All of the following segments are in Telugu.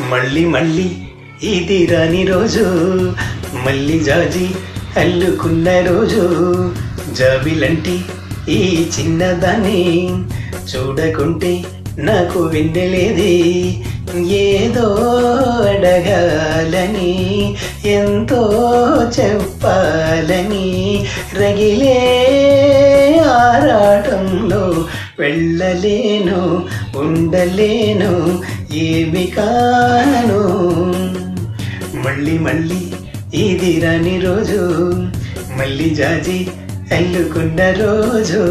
మళ్ళీ మళ్ళీ ఇది రాని రోజు. మళ్ళీ జాజి అల్లుకున్న రోజు. జాబిలంటి ఈ చిన్నదాన్ని చూడకుంటే నాకు వెన్నెలేది ఏదో అడగాలని ఎంతో చెప్పాలని రగిలే ఆరాటంలో వెళ్ళలేను ఉండలేను ఏమి కాను మళ్ళీ మళ్ళీ ఇది రాని రోజు మళ్ళీ జాజి అల్లుకున్న రోజు.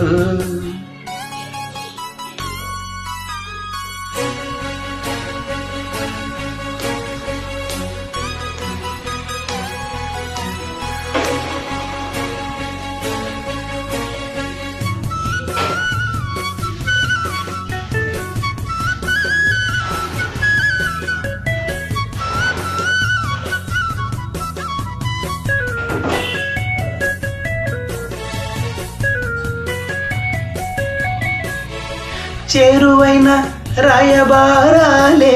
చేరువైన రాయబారాలే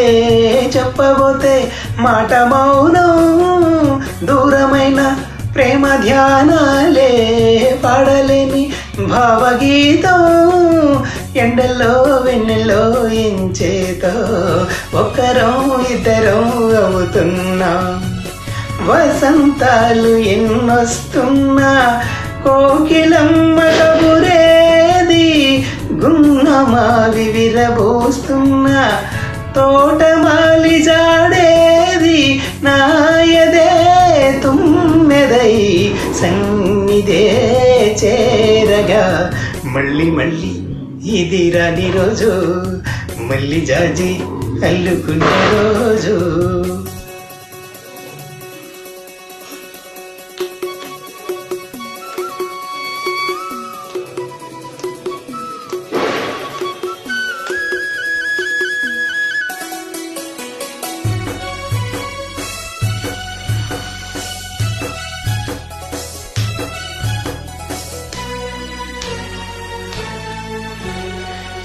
చెప్పబోతే మాట మౌనం దూరమైన ప్రేమ ధ్యానాలే పాడలేని భావగీతం ఎండల్లో వెన్నెల్లో ఎంచేతో ఒక్కరం ఇద్దరం అవుతున్నాం. వసంతాలు ఎన్నొస్తున్నా కోకిలమ్మ కబురు గున్నమావి విరబోస్తున్నా తోటమాలి జాడేది నాయదే తుమ్మెదై సన్నిదే చేరగా. మళ్ళీ మళ్ళీ ఇది రాని రోజు మళ్ళీ జాజి అల్లుకునే రోజు.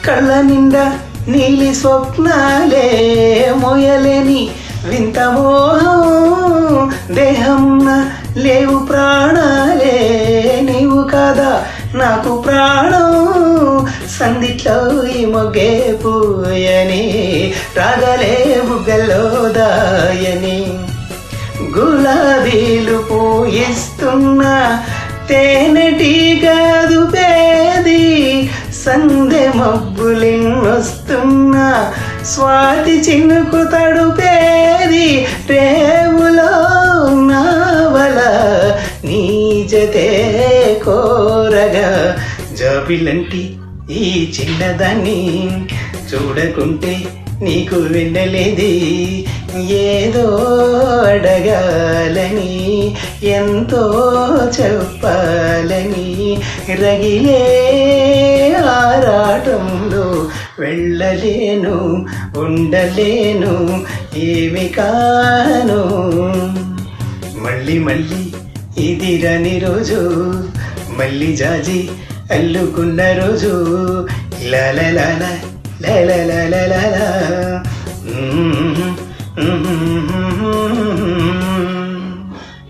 కళ్ళ నిండా నీలి స్వప్నాలే మొయలేని వింత మోహం. దేహంన లేవు ప్రాణాలే నీవు కాదా నాకు ప్రాణం. సందిట్లో ఈ మొగ్గే పూయని రాగలే బుగ్గల్లో దాయని. గులాబీలు పూయిస్తున్నా తేనెటీగదు పే సందె మబ్బులిన్నొస్తున్నా స్వాతి చినుకు తడుపేది రేవులో నావల నీజతే కోరగా. జాబిలంటి ఈ చిన్నదాన్ని చూడకుంటే నీకు వినలేది. ఏదో అడగాలని ఎంతో చెప్పాలని రగిలే ఆరాటంలో వెళ్ళలేను ఉండలేను ఏమి కాను. మళ్ళీ మళ్ళీ ఇది రాని రోజు మళ్ళీ జాజి అల్లుకున్న రోజు. లాలలాల లాలలాల